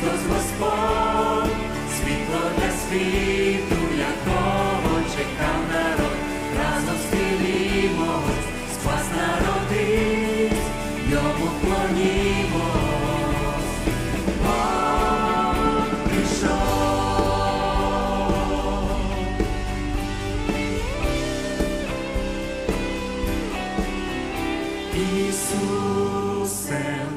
Христос Господь, світло для світу, якого чекав народ, разом спілімо, спас народись, йому клонімо. Ісусе,